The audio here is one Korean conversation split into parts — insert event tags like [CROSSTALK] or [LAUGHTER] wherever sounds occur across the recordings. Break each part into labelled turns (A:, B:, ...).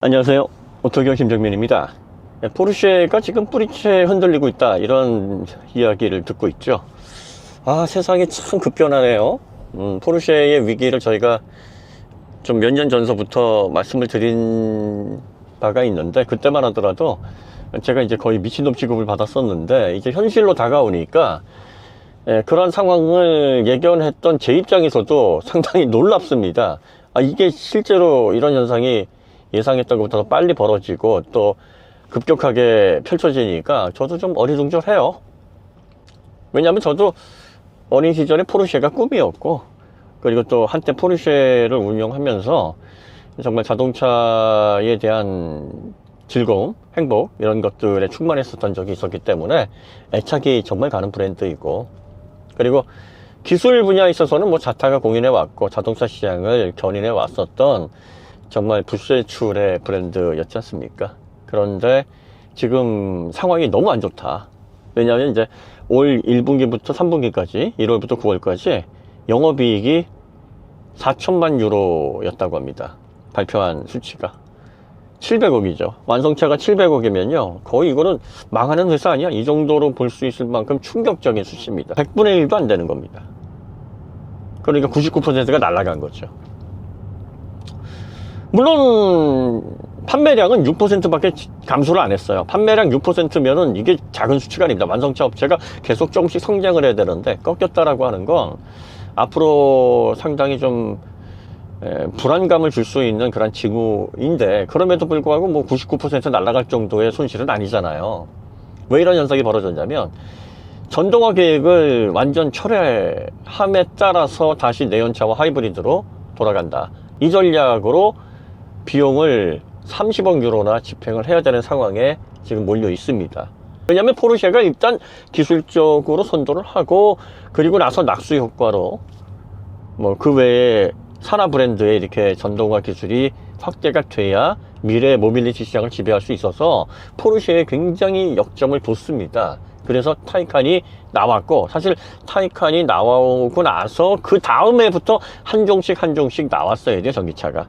A: 안녕하세요. 오토교 김정민입니다. 예, 포르쉐가 지금 뿌리채 흔들리고 있다. 이런 이야기를 듣고 있죠. 아, 세상이 참 급변하네요. 음, 포르쉐의 위기를 저희가 좀 몇 년 전서부터 말씀을 드린 바가 있는데, 그때만 하더라도 제가 이제 거의 미친놈 취급을 받았었는데, 이제 현실로 다가오니까, 예, 그런 상황을 예견했던 제 입장에서도 상당히 놀랍습니다. 아, 이게 실제로 이런 현상이 예상했던 것보다 더 빨리 벌어지고 또 급격하게 펼쳐지니까 저도 좀 어리둥절해요. 왜냐하면 저도 어린 시절에 포르쉐가 꿈이었고 그리고 또 한때 포르쉐를 운영하면서 정말 자동차에 대한 즐거움, 행복 이런 것들에 충만했었던 적이 있었기 때문에 애착이 정말 가는 브랜드이고 그리고 기술 분야에 있어서는 뭐 자타가 공인해 왔고 자동차 시장을 견인해 왔었던 정말 불세출의 브랜드였지 않습니까? 그런데 지금 상황이 너무 안 좋다. 왜냐하면 이제 올 1분기부터 3분기까지 1월부터 9월까지 영업이익이 4천만 유로였다고 합니다. 발표한 수치가. 700억이죠. 완성차가 700억이면요. 거의 이거는 망하는 회사 아니야? 이 정도로 볼 수 있을 만큼 충격적인 수치입니다. 100분의 1도 안 되는 겁니다. 그러니까 99%가 날아간 거죠. 물론 판매량은 6%밖에 감소를 안 했어요. 판매량 6%면은 이게 작은 수치가 아닙니다. 완성차 업체가 계속 조금씩 성장을 해야 되는데 꺾였다라고 하는 건 앞으로 상당히 좀 에, 불안감을 줄 수 있는 그런 징후인데 그럼에도 불구하고 뭐 99% 날아갈 정도의 손실은 아니잖아요. 왜 이런 현상이 벌어졌냐면 전동화 계획을 완전 철회함에 따라서 다시 내연차와 하이브리드로 돌아간다. 이 전략으로 비용을 30억 유로나 집행을 해야 되는 상황에 지금 몰려 있습니다. 왜냐하면 포르쉐가 일단 기술적으로 선도를 하고 그리고 나서 낙수 효과로 뭐 그 외에 산하 브랜드에 이렇게 전동화 기술이 확대가 돼야 미래 모빌리티 시장을 지배할 수 있어서 포르쉐에 굉장히 역점을 뒀습니다. 그래서 타이칸이 나왔고 사실 타이칸이 나오고 나서 그 다음에부터 한 종씩 한 종씩 나왔어야 돼요 전기차가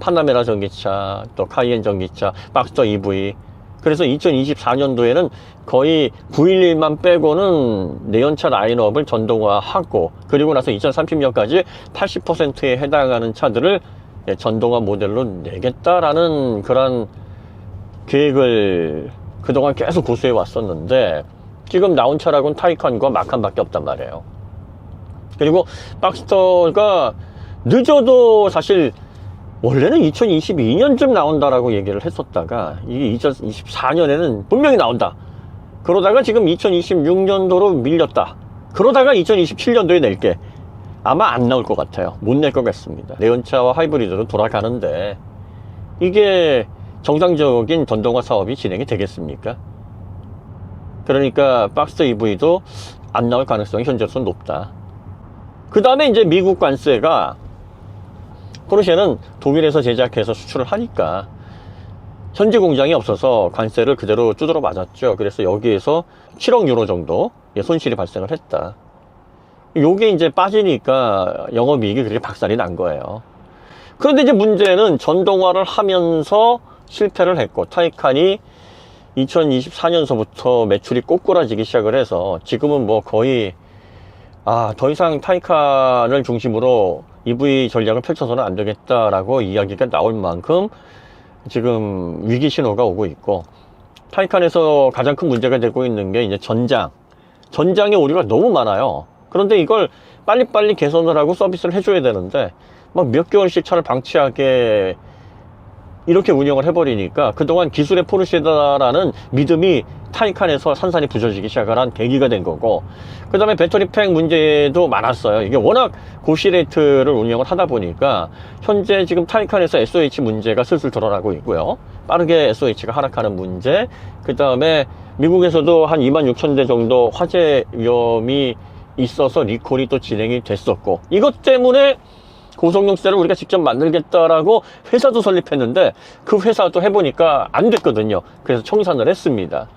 A: 파나메라 전기차 또 카이엔 전기차 박스터 EV 그래서 2024년도에는 거의 911만 빼고는 내연차 라인업을 전동화하고 그리고 나서 2030년까지 80%에 해당하는 차들을 예, 전동화 모델로 내겠다라는 그런 계획을 그동안 계속 고수해 왔었는데 지금 나온 차량은 타이칸과 마칸밖에 없단 말이에요. 그리고 박스터가 늦어도 사실 원래는 2022년쯤 나온다라고 얘기를 했었다가 이게 2024년에는 분명히 나온다. 그러다가 지금 2026년도로 밀렸다. 그러다가 2027년도에 낼게. 아마 안 나올 것 같아요. 못 낼 것 같습니다. 내연차와 하이브리드로 돌아가는데 이게 정상적인 전동화 사업이 진행이 되겠습니까? 그러니까 박스 EV도 안 나올 가능성이 현재로서는 높다. 그 다음에 이제 미국 관세가 포르쉐는 독일에서 제작해서 수출을 하니까 현지 공장이 없어서 관세를 그대로 두드러 맞았죠. 그래서 여기에서 7억 유로 정도 손실이 발생을 했다. 요게 이제 빠지니까 영업이익이 그렇게 박살이 난 거예요. 그런데 이제 문제는 전동화를 하면서 실패를 했고 타이칸이 2024년서부터 매출이 꼬꾸라지기 시작을 해서 지금은 뭐 거의 아, 더 이상 타이칸을 중심으로 EV 전략을 펼쳐서는 안 되겠다라고 이야기가 나올 만큼 지금 위기 신호가 오고 있고 타이칸에서 가장 큰 문제가 되고 있는 게 이제 전장. 전장에 오류가 너무 많아요. 그런데 이걸 빨리빨리 개선을 하고 서비스를 해줘야 되는데 막 몇 개월씩 차를 방치하게 이렇게 운영을 해버리니까 그동안 기술의 포르쉐다라는 믿음이 타이칸에서 산산이 부서지기 시작을 한 계기가 된 거고 그 다음에 배터리팩 문제도 많았어요. 이게 워낙 고시레이트를 운영을 하다 보니까 현재 지금 타이칸에서 SOH 문제가 슬슬 드러나고 있고요. 빠르게 SOH가 하락하는 문제 그 다음에 미국에서도 한 2만 6천 대 정도 화재 위험이 있어서 리콜이 또 진행이 됐었고 이것 때문에 고성능 셀을 우리가 직접 만들겠다라고 회사도 설립했는데 그 회사도 해보니까 안 됐거든요. 그래서 청산을 했습니다.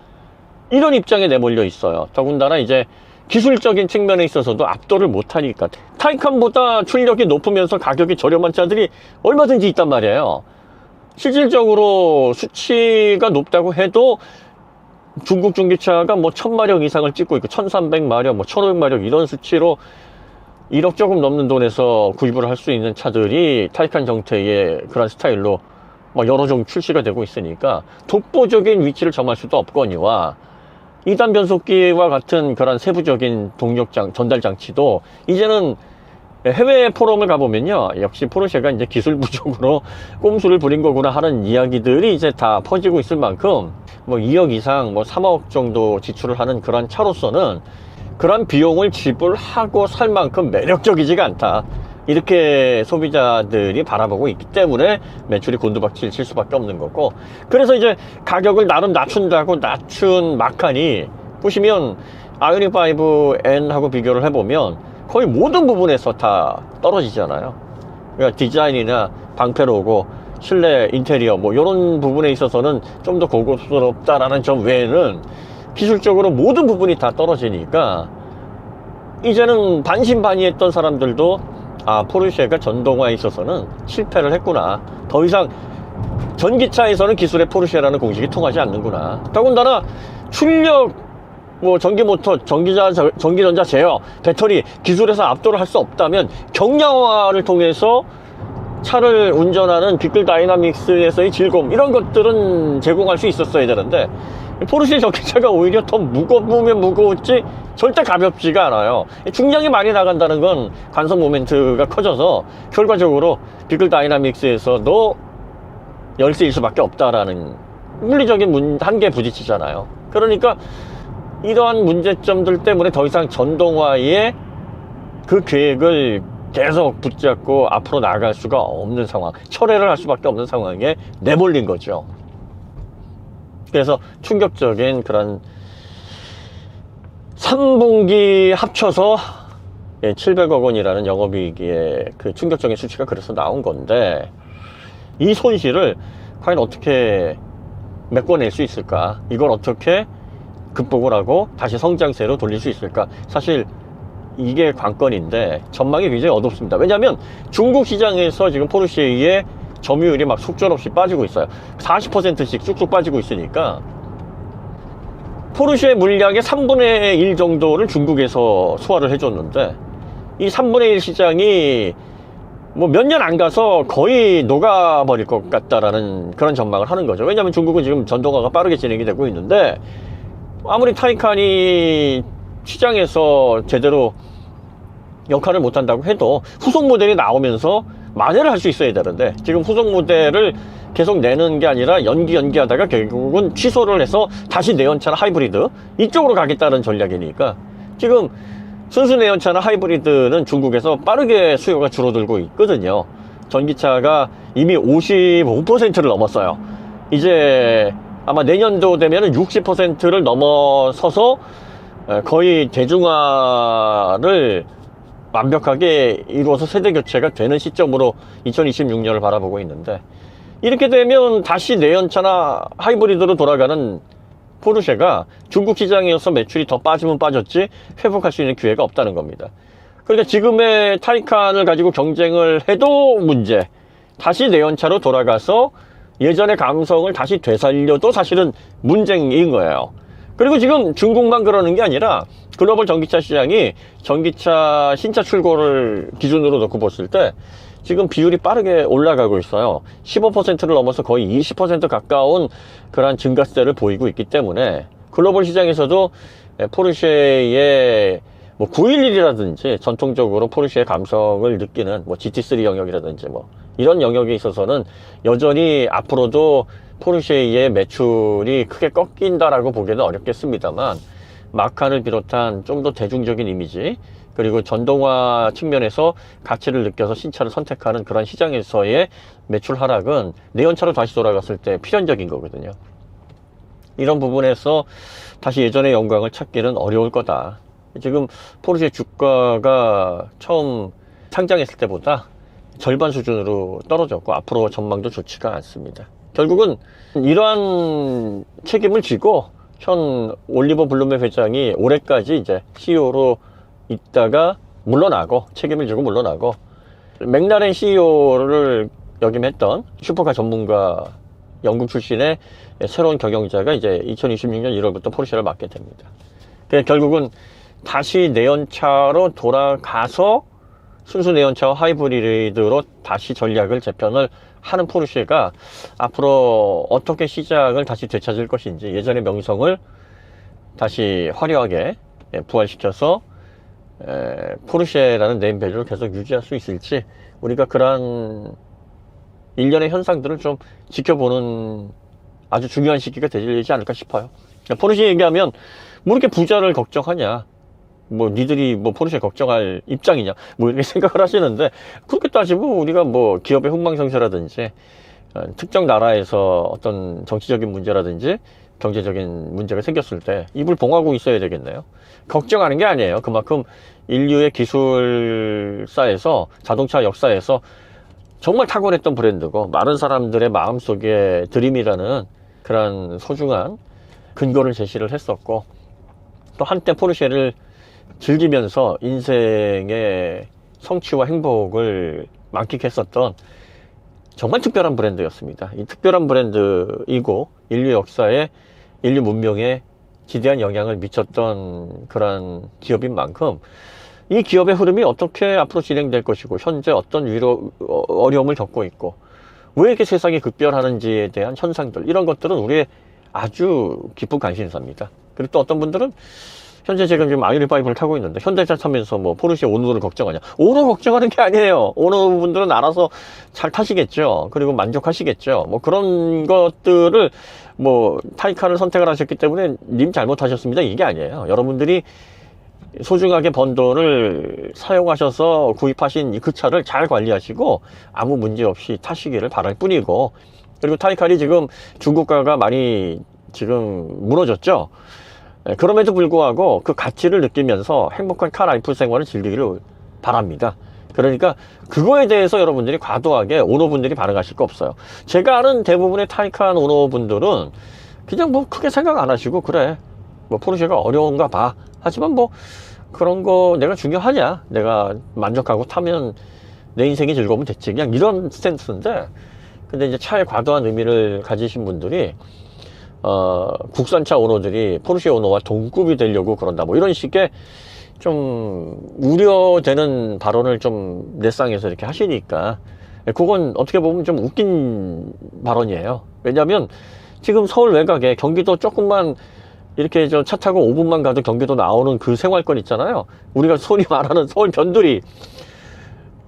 A: 이런 입장에 내몰려 있어요. 더군다나 이제 기술적인 측면에 있어서도 압도를 못하니까 타이칸보다 출력이 높으면서 가격이 저렴한 차들이 얼마든지 있단 말이에요. 실질적으로 수치가 높다고 해도 중국 중기차가 뭐 1000마력 이상을 찍고 있고 1300마력, 뭐 1500마력 이런 수치로 1억 조금 넘는 돈에서 구입을 할 수 있는 차들이 타이칸 정태의 그런 스타일로 뭐 여러 종 출시가 되고 있으니까 독보적인 위치를 점할 수도 없거니와 2단 변속기와 같은 그런 세부적인 동력장, 전달 장치도 이제는 해외 포럼을 가보면요. 역시 포르쉐가 이제 기술 부족으로 [LAUGHS] 꼼수를 부린 거구나 하는 이야기들이 이제 다 퍼지고 있을 만큼 뭐 2억 이상, 뭐 3억 정도 지출을 하는 그런 차로서는 그런 비용을 지불하고 살 만큼 매력적이지가 않다. 이렇게 소비자들이 바라보고 있기 때문에 매출이 곤두박질 칠 수밖에 없는 거고 그래서 이제 가격을 나름 낮춘다고 낮춘 마칸이 보시면 아이오닉 5N하고 비교를 해보면 거의 모든 부분에서 다 떨어지잖아요 그러니까 디자인이나 방패 로고 실내 인테리어 뭐 이런 부분에 있어서는 좀 더 고급스럽다라는 점 외에는 기술적으로 모든 부분이 다 떨어지니까 이제는 반신반의했던 사람들도 아 포르쉐가 전동화에 있어서는 실패를 했구나. 더 이상 전기차에서는 기술의 포르쉐라는 공식이 통하지 않는구나. 더군다나 출력 뭐 전기 모터, 전기자, 전기전자 제어, 배터리 기술에서 압도를 할 수 없다면 경량화를 통해서 차를 운전하는 비클 다이나믹스에서의 즐거움 이런 것들은 제공할 수 있었어야 되는데 포르쉐 전기차가 오히려 더 무거우면 무거웠지 절대 가볍지가 않아요. 중량이 많이 나간다는 건 관성 모멘트가 커져서 결과적으로 비클 다이나믹스에서도 열세일 수밖에 없다라는 물리적인 문, 한계에 부딪히잖아요. 그러니까 이러한 문제점들 때문에 더 이상 전동화의 그 계획을 계속 붙잡고 앞으로 나갈 수가 없는 상황 철회를 할 수밖에 없는 상황에 내몰린 거죠. 그래서 충격적인 그런 3분기 합쳐서 700억 원이라는 영업이익의 그 충격적인 수치가 그래서 나온 건데 이 손실을 과연 어떻게 메꿔낼 수 있을까? 이걸 어떻게 극복을 하고 다시 성장세로 돌릴 수 있을까? 사실 이게 관건인데 전망이 굉장히 어둡습니다. 왜냐하면 중국 시장에서 지금 포르쉐의 점유율이 막 속절없이 빠지고 있어요. 40%씩 쑥쑥 빠지고 있으니까 포르쉐 물량의 3분의 1 정도를 중국에서 소화를 해줬는데 이 3분의 1 시장이 뭐 몇 년 안 가서 거의 녹아버릴 것 같다라는 그런 전망을 하는 거죠. 왜냐하면 중국은 지금 전동화가 빠르게 진행이 되고 있는데 아무리 타이칸이 시장에서 제대로 역할을 못한다고 해도 후속 모델이 나오면서 만회를 할 수 있어야 되는데 지금 후속 모델을 계속 내는 게 아니라 연기 연기하다가 결국은 취소를 해서 다시 내연차나 하이브리드 이쪽으로 가겠다는 전략이니까 지금 순수 내연차나 하이브리드는 중국에서 빠르게 수요가 줄어들고 있거든요. 전기차가 이미 55%를 넘었어요. 이제 아마 내년도 되면 60%를 넘어서서 거의 대중화를 완벽하게 이루어서 세대 교체가 되는 시점으로 2026년을 바라보고 있는데 이렇게 되면 다시 내연차나 하이브리드로 돌아가는 포르쉐가 중국 시장에서 매출이 더 빠지면 빠졌지 회복할 수 있는 기회가 없다는 겁니다. 그러니까 지금의 타이칸을 가지고 경쟁을 해도 문제 다시 내연차로 돌아가서 예전의 감성을 다시 되살려도 사실은 문제인 거예요. 그리고 지금 중국만 그러는 게 아니라 글로벌 전기차 시장이 전기차 신차 출고를 기준으로 놓고 봤을 때 지금 비율이 빠르게 올라가고 있어요. 15%를 넘어서 거의 20% 가까운 그러한 증가세를 보이고 있기 때문에 글로벌 시장에서도 포르쉐의 뭐 911이라든지 전통적으로 포르쉐의 감성을 느끼는 뭐 GT3 영역이라든지 뭐 이런 영역에 있어서는 여전히 앞으로도 포르쉐의 매출이 크게 꺾인다라고 보기는 어렵겠습니다만 마칸을 비롯한 좀 더 대중적인 이미지 그리고 전동화 측면에서 가치를 느껴서 신차를 선택하는 그런 시장에서의 매출 하락은 내연차로 다시 돌아갔을 때 필연적인 거거든요. 이런 부분에서 다시 예전의 영광을 찾기는 어려울 거다. 지금 포르쉐 주가가 처음 상장했을 때보다 절반 수준으로 떨어졌고 앞으로 전망도 좋지가 않습니다. 결국은 이러한 책임을 지고 현 올리버 블룸의 회장이 올해까지 이제 CEO로 있다가 물러나고 책임을 지고 물러나고 맥라렌 CEO를 역임했던 슈퍼카 전문가 영국 출신의 새로운 경영자가 이제 2026년 1월부터 포르쉐를 맡게 됩니다. 그 결국은 다시 내연차로 돌아가서 순수 내연차와 하이브리드로 다시 전략을 재편을 하는 포르쉐가 앞으로 어떻게 시장을 다시 되찾을 것인지 예전의 명성을 다시 화려하게 예, 부활시켜서 에, 포르쉐라는 네임밸류를 계속 유지할 수 있을지 우리가 그러한 일련의 현상들을 좀 지켜보는 아주 중요한 시기가 되지 않을까 싶어요. 포르쉐 얘기하면 뭐 이렇게 부자를 걱정하냐. 뭐 니들이 뭐 포르쉐 걱정할 입장이냐. 뭐 이렇게 [LAUGHS] 생각을 하시는데 그렇게 따지면 우리가 뭐 기업의 흥망성쇠라든지 어, 특정 나라에서 어떤 정치적인 문제라든지 경제적인 문제가 생겼을 때 입을 봉하고 있어야 되겠네요. 걱정하는 게 아니에요. 그만큼 인류의 기술사에서 자동차 역사에서 정말 탁월했던 브랜드고 많은 사람들의 마음속에 드림이라는 그런 소중한 근거를 제시를 했었고 또 한때 포르쉐를 즐기면서 인생의 성취와 행복을 만끽했었던 정말 특별한 브랜드였습니다. 이 특별한 브랜드이고 인류 역사에 인류 문명에 지대한 영향을 미쳤던 그런 기업인 만큼 이 기업의 흐름이 어떻게 앞으로 진행될 것이고 현재 어떤 위로 어, 어려움을 겪고 있고 왜 이렇게 세상이 급변하는지에 대한 현상들 이런 것들은 우리의 아주 깊은 관심사입니다. 그리고 또 어떤 분들은 현재 지금 지금 아이리 5를 타고 있는데 현대차 타면서 뭐 포르쉐 오노를 걱정하냐? 오노 걱정하는 게 아니에요. 오노 분들은 알아서 잘 타시겠죠? 그리고 만족하시겠죠? 뭐 그런 것들을 뭐 타이칸을 선택을 하셨기 때문에 님 잘못하셨습니다. 이게 아니에요. 여러분들이 소중하게 번 돈을 사용하셔서 구입하신 이그 차를 잘 관리하시고 아무 문제 없이 타시기를 바랄 뿐이고 그리고 타이칸이 지금 중고가가 많이 지금 무너졌죠? 예, 그럼에도 불구하고 그 가치를 느끼면서 행복한 카 라이프 생활을 즐기기를 바랍니다. 그러니까 그거에 대해서 여러분들이 과도하게 오너분들이 반응하실 거 없어요. 제가 아는 대부분의 타이칸 오너분들은 그냥 뭐 크게 생각 안 하시고 그래 뭐 포르쉐가 어려운가 봐 하지만 뭐 그런 거 내가 중요하냐 내가 만족하고 타면 내 인생이 즐거우면 됐지 그냥 이런 스탠스인데 근데 이제 차에 과도한 의미를 가지신 분들이 어, 국산차 오너들이 포르쉐 오너와 동급이 되려고 그런다. 뭐 이런 식의 좀 우려되는 발언을 좀 넷상에서 이렇게 하시니까 그건 어떻게 보면 좀 웃긴 발언이에요. 왜냐하면 지금 서울 외곽에 경기도 조금만 이렇게 저 차 타고 5분만 가도 경기도 나오는 그 생활권 있잖아요. 우리가 소리 [LAUGHS] 말하는 서울 변두리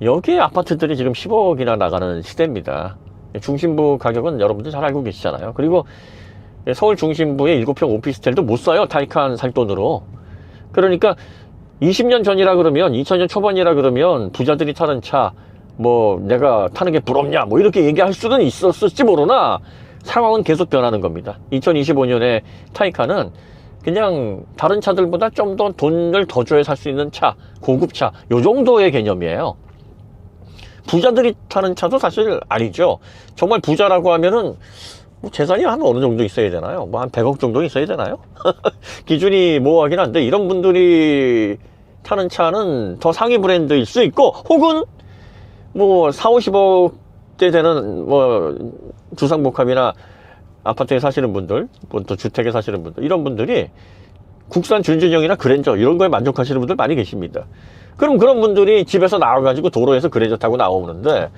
A: 여기 아파트들이 지금 10억이나 나가는 시대입니다. 중심부 가격은 여러분들 잘 알고 계시잖아요. 그리고 서울 중심부의 7평 오피스텔도 못 사요. 타이칸 살 돈으로. 그러니까 20년 전이라 그러면 2000년 초반이라 그러면 부자들이 타는 차 뭐 내가 타는 게 부럽냐 뭐 이렇게 얘기할 수는 있었을지 모르나 상황은 계속 변하는 겁니다. 2025년에 타이칸은 그냥 다른 차들보다 좀 더 돈을 더 줘야 살 수 있는 차, 고급차 요 정도의 개념이에요. 부자들이 타는 차도 사실 아니죠. 정말 부자라고 하면은 뭐 재산이 한 어느 정도 있어야 되나요? 뭐 한 100억 정도 있어야 되나요? [LAUGHS] 기준이 모호하긴 한데 이런 분들이 타는 차는 더 상위 브랜드일 수 있고 혹은 뭐 4, 50억대 되는 뭐 주상복합이나 아파트에 사시는 분들, 뭐또 주택에 사시는 분들 이런 분들이 국산 준준형이나 그랜저 이런 거에 만족하시는 분들 많이 계십니다. 그럼 그런 분들이 집에서 나와가지고 도로에서 그랜저 타고 나오는데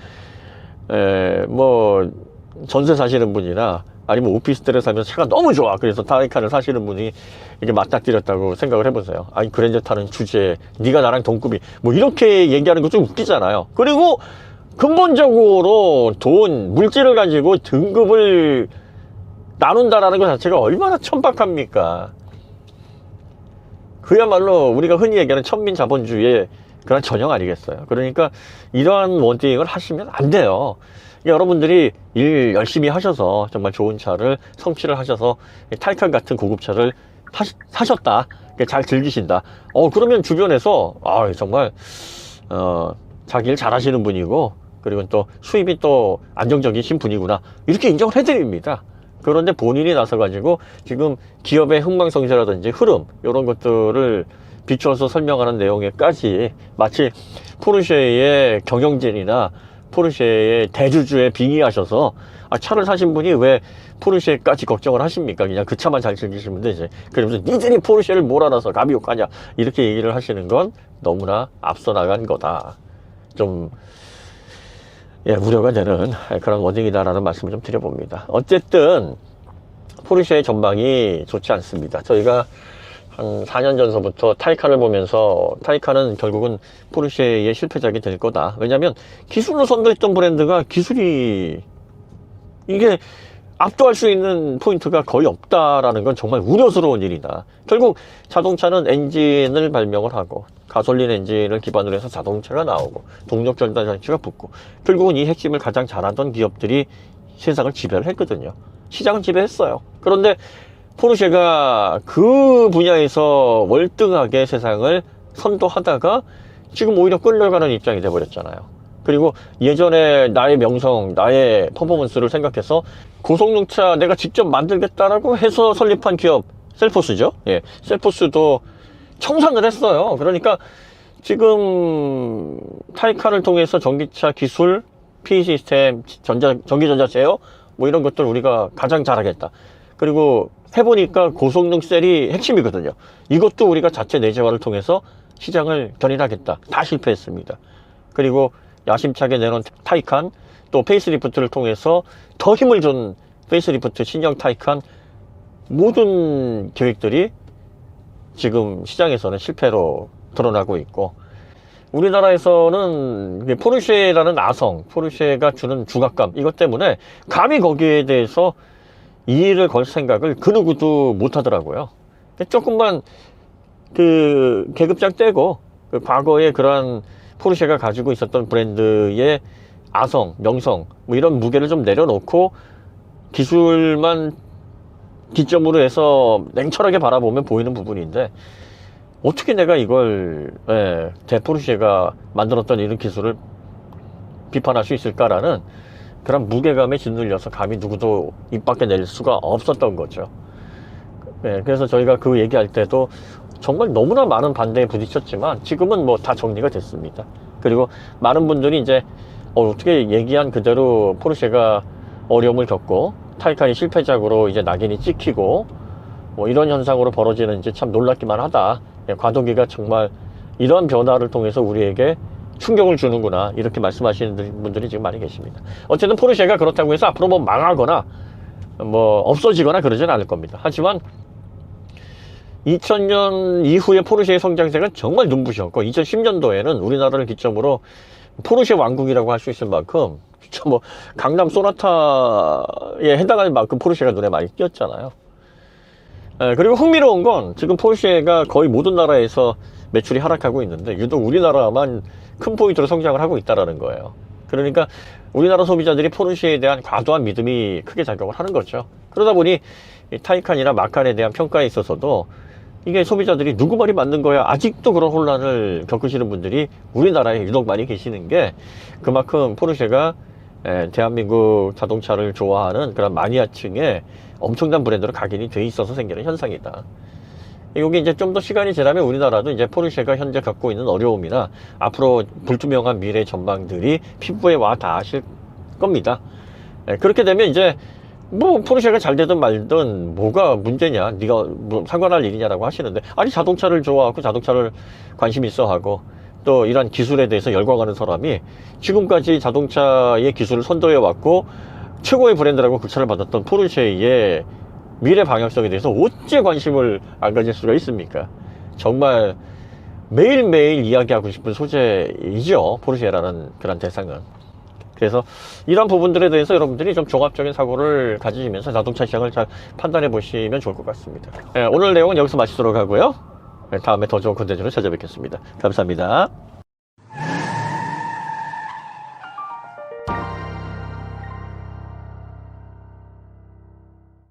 A: 에, 뭐 전세 사시는 분이나 아니면 오피스텔에 살면 차가 너무 좋아. 그래서 타이칸을 사시는 분이 이게 맞닥뜨렸다고 생각을 해보세요. 아니 그랜저 타는 주제에 네가 나랑 동급이 뭐 이렇게 얘기하는 거 좀 웃기잖아요. 그리고 근본적으로 돈 물질을 가지고 등급을 나눈다라는 것 자체가 얼마나 천박합니까? 그야말로 우리가 흔히 얘기하는 천민 자본주의의 그런 전형 아니겠어요. 그러니까 이러한 원띵을 하시면 안 돼요. 여러분들이 일 열심히 하셔서 정말 좋은 차를 성취를 하셔서 타이칸 같은 고급차를 타시- 사셨다. 잘 즐기신다. 어, 그러면 주변에서, 아, 정말, 어, 자기 일 잘하시는 분이고, 그리고 또 수입이 또 안정적이신 분이구나. 이렇게 인정을 해드립니다. 그런데 본인이 나서가지고 지금 기업의 흥망성쇠라든지 흐름, 이런 것들을 비추어서 설명하는 내용에까지 마치 포르쉐의 경영진이나 포르쉐의 대주주에 빙의하셔서 아, 차를 사신 분이 왜 포르쉐까지 걱정을 하십니까? 그냥 그 차만 잘 즐기시면 되지. 그러면서 니들이 포르쉐를 뭘 알아서 감이 욕하냐 이렇게 얘기를 하시는 건 너무나 앞서 나간 거다. 좀 예, 우려가 되는 그런 워딩이다라는 말씀을 좀 드려봅니다. 어쨌든 포르쉐의 전망이 좋지 않습니다. 저희가 한 4년 전서부터 타이칸을 보면서 타이칸은 결국은 포르쉐의 실패작이 될 거다. 왜냐하면 기술로 선도했던 브랜드가 기술이 이게 압도할 수 있는 포인트가 거의 없다라는 건 정말 우려스러운 일이다. 결국 자동차는 엔진을 발명을 하고 가솔린 엔진을 기반으로 해서 자동차가 나오고 동력 전달 장치가 붙고 결국은 이 핵심을 가장 잘하던 기업들이 세상을 지배를 했거든요. 시장을 지배했어요. 그런데 포르쉐가 그 분야에서 월등하게 세상을 선도하다가 지금 오히려 끌려가는 입장이 돼버렸잖아요. 그리고 예전에 나의 명성, 나의 퍼포먼스를 생각해서 고성능차 내가 직접 만들겠다라고 해서 설립한 기업 셀포스죠. 예, 셀포스도 청산을 했어요. 그러니까 지금 타이칸을 통해서 전기차 기술, P 시스템, 전자, 전기전자 제어 뭐 이런 것들 우리가 가장 잘하겠다. 그리고 해보니까 고성능 셀이 핵심이거든요. 이것도 우리가 자체 내재화를 통해서 시장을 견인하겠다. 다 실패했습니다. 그리고 야심차게 내놓은 타이칸, 또 페이스리프트를 통해서 더 힘을 준 페이스리프트 신형 타이칸 모든 계획들이 지금 시장에서는 실패로 드러나고 있고 우리나라에서는 포르쉐라는 아성, 포르쉐가 주는 중압감 이것 때문에 감히 거기에 대해서 이의를 걸 생각을 그 누구도 못 하더라고요. 조금만 그 계급장 떼고 그 과거에 그러한 포르쉐가 가지고 있었던 브랜드의 아성, 명성 뭐 이런 무게를 좀 내려놓고 기술만 기점으로 해서 냉철하게 바라보면 보이는 부분인데 어떻게 내가 이걸 예, 대포르쉐가 만들었던 이런 기술을 비판할 수 있을까라는 그런 무게감에 짓눌려서 감히 누구도 입 밖에 낼 수가 없었던 거죠. 예, 그래서 저희가 그 얘기할 때도 정말 너무나 많은 반대에 부딪혔지만 지금은 뭐 다 정리가 됐습니다. 그리고 많은 분들이 이제 어, 어떻게 얘기한 그대로 포르쉐가 어려움을 겪고 타이칸이 실패작으로 이제 낙인이 찍히고 뭐 이런 현상으로 벌어지는지 참 놀랍기만 하다. 예, 과도기가 정말 이런 변화를 통해서 우리에게 충격을 주는구나 이렇게 말씀하시는 분들이 지금 많이 계십니다. 어쨌든 포르쉐가 그렇다고 해서 앞으로 뭐 망하거나 뭐 없어지거나 그러진 않을 겁니다. 하지만 2000년 이후에 포르쉐의 성장세가 정말 눈부셨고 2010년도에는 우리나라를 기점으로 포르쉐 왕국이라고 할 수 있을 만큼 뭐 강남 소나타에 해당하는 만큼 포르쉐가 눈에 많이 띄었잖아요. 예, 그리고 흥미로운 건 지금 포르쉐가 거의 모든 나라에서 매출이 하락하고 있는데 유독 우리나라만 큰 포인트로 성장을 하고 있다라는 거예요. 그러니까 우리나라 소비자들이 포르쉐에 대한 과도한 믿음이 크게 작용을 하는 거죠. 그러다 보니 이 타이칸이나 마칸에 대한 평가에 있어서도 이게 소비자들이 누구 말이 맞는 거야 아직도 그런 혼란을 겪으시는 분들이 우리나라에 유독 많이 계시는 게 그만큼 포르쉐가 에, 대한민국 자동차를 좋아하는 그런 마니아층에 엄청난 브랜드로 각인이 돼 있어서 생기는 현상이다. 이게 이제 좀 더 시간이 지나면 우리나라도 이제 포르쉐가 현재 갖고 있는 어려움이나 앞으로 불투명한 미래 전망들이 피부에 와 닿으실 겁니다. 예, 그렇게 되면 이제 뭐 포르쉐가 잘 되든 말든 뭐가 문제냐 네가 뭐 상관할 일이냐라고 하시는데 아니 자동차를 좋아하고 자동차를 관심 있어 하고 또 이러한 기술에 대해서 열광하는 사람이 지금까지 자동차의 기술을 선도해 왔고 최고의 브랜드라고 극찬을 받았던 포르쉐의 미래 방향성에 대해서 어째 관심을 안 가질 수가 있습니까? 정말 매일매일 이야기하고 싶은 소재이죠. 포르쉐라는 그런 대상은. 그래서 이런 부분들에 대해서 여러분들이 좀 종합적인 사고를 가지시면서 자동차 시장을 잘 판단해 보시면 좋을 것 같습니다. 예, 오늘 내용은 여기서 마치도록 하고요. 예, 다음에 더 좋은 콘텐츠로 찾아뵙겠습니다. 감사합니다.